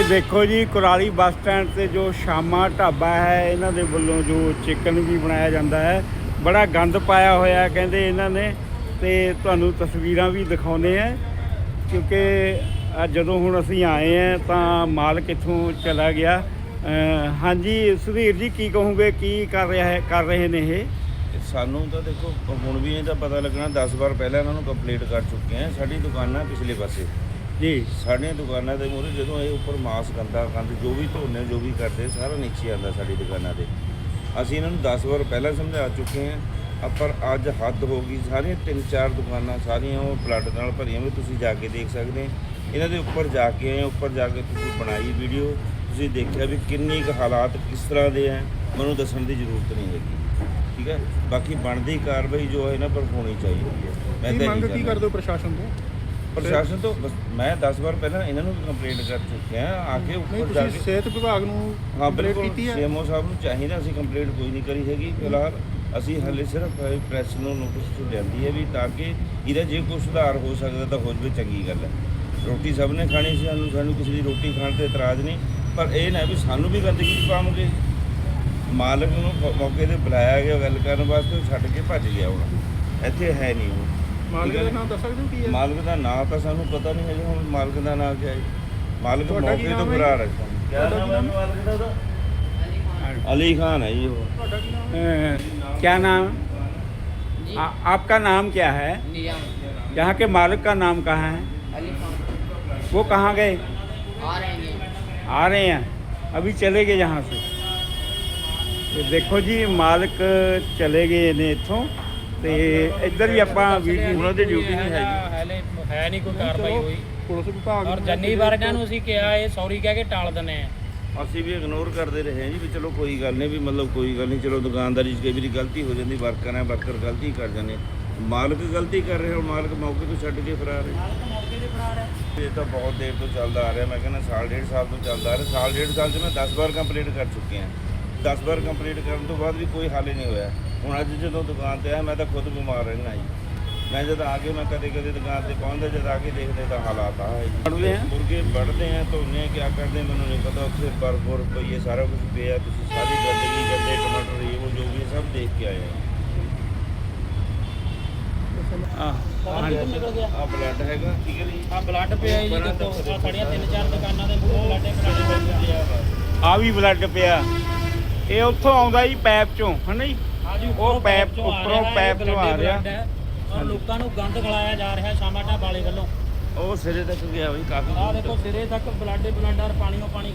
ਇਹ ਦੇਖੋ ਜੀ, ਕੁਰਾਲੀ ਬੱਸ ਸਟੈਂਡ ਤੇ ਜੋ ਸ਼ਾਮਾ ਢਾਬਾ ਹੈ, ਇਹਨਾਂ ਦੇ ਵੱਲੋਂ ਜੋ ਚਿਕਨ ਵੀ ਬਣਾਇਆ ਜਾਂਦਾ ਹੈ। ਬੜਾ ਗੰਦ ਪਾਇਆ ਹੋਇਆ ਕਹਿੰਦੇ ਇਹਨਾਂ ਨੇ। ਤੇ ਤੁਹਾਨੂੰ ਤਸਵੀਰਾਂ ਵੀ ਦਿਖਾਉਨੇ ਆ ਕਿਉਂਕਿ ਜਦੋਂ ਹੁਣ ਅਸੀਂ ਆਏ ਆ ਤਾਂ ਮਾਲ ਕਿੱਥੋਂ ਚਲਾ ਗਿਆ। ਹਾਂਜੀ, ਸੁਧੀਰ ਜੀ, ਕੀ ਕਹੋਗੇ? ਕੀ ਕਰ ਰਿਹਾ ਹੈ, ਕਰ ਰਹੇ ਨੇ ਇਹ? ਸਾਨੂੰ ਤਾਂ ਦੇਖੋ, ਹੁਣ ਵੀ ਇਹ ਤਾਂ ਪਤਾ ਲੱਗਣਾ 10 ਵਾਰ ਪਹਿਲਾਂ ਇਹਨਾਂ ਨੂੰ ਕੰਪਲੀਟ ਕਰ ਚੁੱਕੇ ਆ ਸਾਡੀ ਦੁਕਾਨਾਂ ਪਿਛਲੇ ਪਾਸੇ। ਜੀ। ਸਾਡੀਆਂ ਦੁਕਾਨਾਂ ਦੇ ਮੂਹਰੇ ਜਦੋਂ ਇਹ ਉੱਪਰ ਮਾਸ ਗੰਦਾ ਗੰਦ ਜੋ ਵੀ ਧੋਨੇ ਜੋ ਵੀ ਕਰਦੇ ਸਾਰਾ ਨੀਚੇ ਆਉਂਦਾ ਸਾਡੀ ਦੁਕਾਨਾਂ ਤੇ। ਅਸੀਂ ਇਹਨਾਂ ਨੂੰ 10 ਵਾਰ ਪਹਿਲਾਂ ਸਮਝਾ ਚੁੱਕੇ ਹਾਂ ਪਰ ਅੱਜ ਹੱਦ ਹੋ ਗਈ। ਸਾਰੀਆਂ ਤਿੰਨ ਚਾਰ ਦੁਕਾਨਾਂ ਸਾਰੀਆਂ ਉਹ ਬਲੱਡ ਨਾਲ ਭਰੀਆਂ ਵੀ ਤੁਸੀਂ ਜਾ ਕੇ ਦੇਖ ਸਕਦੇ ਹੋ। ਇਹਨਾਂ ਦੇ ਉੱਪਰ ਜਾ ਕੇ ਆਏ ਉੱਪਰ ਜਾ ਕੇ ਤੁਸੀਂ ਬਣਾਈ ਵੀਡੀਓ ਤੁਸੀਂ ਦੇਖਿਆ ਵੀ ਕਿੰਨੀ ਕੁ ਹਾਲਾਤ ਕਿਸ ਤਰ੍ਹਾਂ ਦੇ ਆ ਮੈਨੂੰ ਦੱਸਣ ਦੀ ਜ਼ਰੂਰਤ ਨਹੀਂ ਹੈਗੀ। ਠੀਕ ਹੈ? ਬਾਕੀ ਬਣਦੀ ਕਾਰਵਾਈ ਜੋ ਹੈ ਨਾ ਪਰ ਹੋਣੀ ਚਾਹੀਦੀ ਹੈ। ਮੈਂ ਕੀ ਤਾਂ ਮੰਗ ਕੀ। ਕਰਦੇ ਹੋ ਪ੍ਰਸ਼ਾਸਨ ਤੋਂ? ਪ੍ਰਸ਼ਾਸਨ ਤੋਂ ਬਸ ਮੈਂ 10 ਵਾਰ ਪਹਿਲਾਂ ਇਹਨਾਂ ਨੂੰ ਕੰਪਲੇਂਟ ਕਰ ਚੁੱਕਿਆ ਆ ਕੇ ਨਹੀਂ ਉੱਪਰ ਜਾ ਤੁਸੀਂ ਕੇ ਸਿਹਤ ਵਿਭਾਗ ਨੂੰ ਹਾਂ ਕੰਪਲੇਂਟ ਬਿਲਕੁਲ। ਕੀਤੀ ਹੈ? ਸੀਐਮਓ ਸਾਹਿਬ ਨੂੰ ਚਾਹੀਦਾ ਅਸੀਂ ਕੰਪਲੇਂਟ ਕੋਈ ਨਹੀਂ ਕਰੀ ਹੈਗੀ ਫਿਲਹਾਲ। ਅਸੀਂ ਹਲੇ ਸਿਰਫ ਪ੍ਰੈਸ ਨੂੰ ਨੋਟਿਸ ਤੋਂ ਲਿਆਂਦੀ ਹੈ ਵੀ ਤਾਂ ਕਿ ਇਹਦਾ ਜੇ ਕੋਈ ਸੁਧਾਰ ਹੋ ਸਕਦਾ ਤਾਂ ਹੋ ਜਵੇ ਚੰਗੀ ਗੱਲ ਹੈ। ਰੋਟੀ ਸਭ ਨੇ ਖਾਣੀ ਸੀ ਸਾਨੂੰ ਸਾਨੂੰ ਕਿਸੇ ਦੀ ਰੋਟੀ ਖਾਣ ਤੇ ਇਤਰਾਜ਼ ਨਹੀਂ। ਪਰ ਇਹ ਨਾ ਵੀ ਸਾਨੂੰ ਵੀ ਗੰਦਗੀ ਚ ਪਾਵਾਂਗੇ। ਮਾਲਕ ਨੂੰ ਮੌਕੇ ਤੇ ਬੁਲਾਇਆ ਗਿਆ ਗੱਲ ਕਰਨ ਵਾਸਤੇ ਉਹ ਛੱਡ ਕੇ ਭੱਜ ਗਿਆ ਹੁਣ। ਇੱਥੇ ਹੈ ਨਹੀਂ ਉਹ। ਮਾਲਕ ਠੀਕ ਹੈ ਦਾ ਨਾ? ਨਾਮ ਦੱਸ ਸਕਦੇ ਹੋ ਕੀ ਹੈ ਮਾਲਕ ਦਾ ਨਾਂ ਤਾਂ ਸਾਨੂੰ ਪਤਾ ਨਹੀਂ ਹੈ ਹੁਣ ਮਾਲਕ ਦਾ ਨਾਂ ਕੀ ਹੈ ਮਾਲਕ ਤੁਹਾਡਾ ਕੀ ਮੌਕੇ ਤੋਂ ਨਾਮ ਹੈ ਫਰਾਰ ਹੈ ਜੀ? ਸਾਨੂੰ ਕੀ ਤੁਹਾਡਾ ਨਾਮ ਕੀ ਹੈ ਨਾਮ ਹੈ? ਮਾਲਕ ਦਾ ਉਹਦਾ? अली खान है जी वो ਤੁਹਾਡਾ ਕੀ ਨਾਮ ਹੈ अह, क्या नाम जी आ, आपका नाम क्या है निजाम यहाँ के मालिक का नाम कहाँ है अली खान वो कहाँ गए आ रहे हैं आ रहे हैं अभी चले गए यहाँ से ਤੇ ਦੇਖੋ ਜੀ ਮਾਲਕ ਚਲੇ ਗਏ ਨੇ ਇੱਥੋਂ ਤੇ ਇੱਧਰ ਵੀ ਆਪਾਂ ਵੀਡੀਓ ਉਹਨਾਂ ਦੀ ਡਿਊਟੀ ਨਹੀਂ ਹੈਗੀ। ਹਲੇ ਹੈ ਨਹੀਂ ਕੋਈ ਕਾਰਵਾਈ ਹੋਈ। ਪੁਲਿਸ ਵਿਭਾਗ ਔਰ ਜੰਨੀ ਵਰਗਿਆਂ ਨੂੰ ਅਸੀਂ ਕਿਹਾ ਇਹ ਸੌਰੀ ਕਹਿ ਕੇ ਟਾਲ ਦਿੰਦੇ ਆ। ਅਸੀਂ ਵੀ ਇਗਨੋਰ ਕਰਦੇ ਰਹੇ ਹਾਂ ਜੀ ਵੀ ਚਲੋ ਕੋਈ ਗੱਲ ਨਹੀਂ ਵੀ ਮਤਲਬ ਕੋਈ ਗੱਲ ਨਹੀਂ ਚਲੋ ਦੁਕਾਨਦਾਰੀ 'ਚ ਕਈ ਵਾਰੀ ਗਲਤੀ ਹੋ ਜਾਂਦੀ ਵਰਕਰ ਹੈ ਵਰਕਰ ਗਲਤੀ ਕਰ ਜਾਂਦੇ ਮਾਲਕ ਗਲਤੀ ਕਰ ਰਿਹਾ ਮਾਲਕ ਮੌਕੇ ਤੋਂ ਛੱਡ ਕੇ ਫਰਾਰ ਹੈ। ਇਹ ਤਾਂ ਬਹੁਤ ਦੇਰ ਤੋਂ ਚੱਲਦਾ ਆ ਰਿਹਾ ਮੈਂ ਕਹਿੰਦਾ ਸਾਲ ਡੇਢ ਸਾਲ ਤੋਂ ਚੱਲਦਾ ਆ ਰਿਹਾ। ਸਾਲ ਡੇਢ ਸਾਲ 'ਚ ਮੈਂ 10 ਵਾਰ ਕੰਪਲੀਟ ਕਰ ਚੁੱਕਿਆ 10 ਵਾਰ ਕੰਪਲੀਟ ਕਰਨ ਤੋਂ ਬਾਅਦ ਵੀ ਕੋਈ ਹੱਲ ਹੀ ਨਹੀਂ ਹੋਇਆ। ਹੁਣ ਅੱਜ ਜਦੋਂ ਦੁਕਾਨ ਤੇ ਆਇਆ ਮੈਂ ਤਾਂ ਖੁਦ ਬਿਮਾਰ ਰਹਿਣਾ ਜੀ। ਮੈਂ ਜਦ ਆ ਕੇ ਮੈਂ ਕਦੇ ਕਦੇ ਦੁਕਾਨ ਤੇ ਪਹੁੰਚਦਾ ਜਦ ਆ ਕੇ ਦੇਖਦੇ ਤਾਂ ਹਾਲਾਤ ਆ ਹੈ ਆ? ਮੁਰਗੇ ਵੱਢਦੇ ਆ ਧੋਨੇ ਆ ਕਿਆ ਕਰਦੇ ਆ, ਮੈਨੂੰ ਨਹੀਂ ਪਤਾ ਉੱਥੇ ਬਰਫ ਪਈ ਸਾਰਾ ਕੁਝ ਪਿਆ ਤੁਸੀਂ ਸਾਰੀ ਗੰਦਗੀ ਗੰਦੇ ਟਮਾਟਰ ਇਹ ਉਹ ਜੋ ਵੀ ਹੈ, ਸਭ ਦੇਖ ਕੇ ਆਏ ਗਿਆ ਆ ਬਲੱਡ ਹੈਗਾ। ਠੀਕ ਹੈ ਜੀ। ਆ ਬਲੱਡ ਪਿਆ ਜੀ ਦੇਖੋ। ਆ ਖੜੀਆਂ ਤਿੰਨ ਚਾਰ ਦੁਕਾਨਾਂ ਦੇ ਮੂਹਰੇ ਬਲੱਡੇ ਆ ਵੀ। ਬਲੱਡ ਪਿਆ। ਇਹ ਉੱਥੋਂ ਆਉਂਦਾ ਜੀ ਪੈਪ ਚੋਂ ਹਨਾ ਜੀ? ਉਹ ਪੈਪ ਉੱਪਰੋਂ ਪੈਪ ਚੋਂ ਆ ਰਿਹਾ। ਔਰ ਲੋਕਾਂ ਨੂੰ ਗੰਦ ਖਿਲਾਇਆ ਜਾ ਰਿਹਾ ਸ਼ਾਮਾ ਢਾਬਾ ਵਾਲੇ ਵੱਲੋਂ। ਉਹ ਸਿਰੇ ਤੱਕ ਗਿਆ ਬਈ ਕਾਫੀ ਆ ਦੇਖੋ ਸਿਰੇ ਤੱਕ ਬਲੱਡੇ ਬਲੱਡ ਪਾਣੀਓ ਪਾਣੀ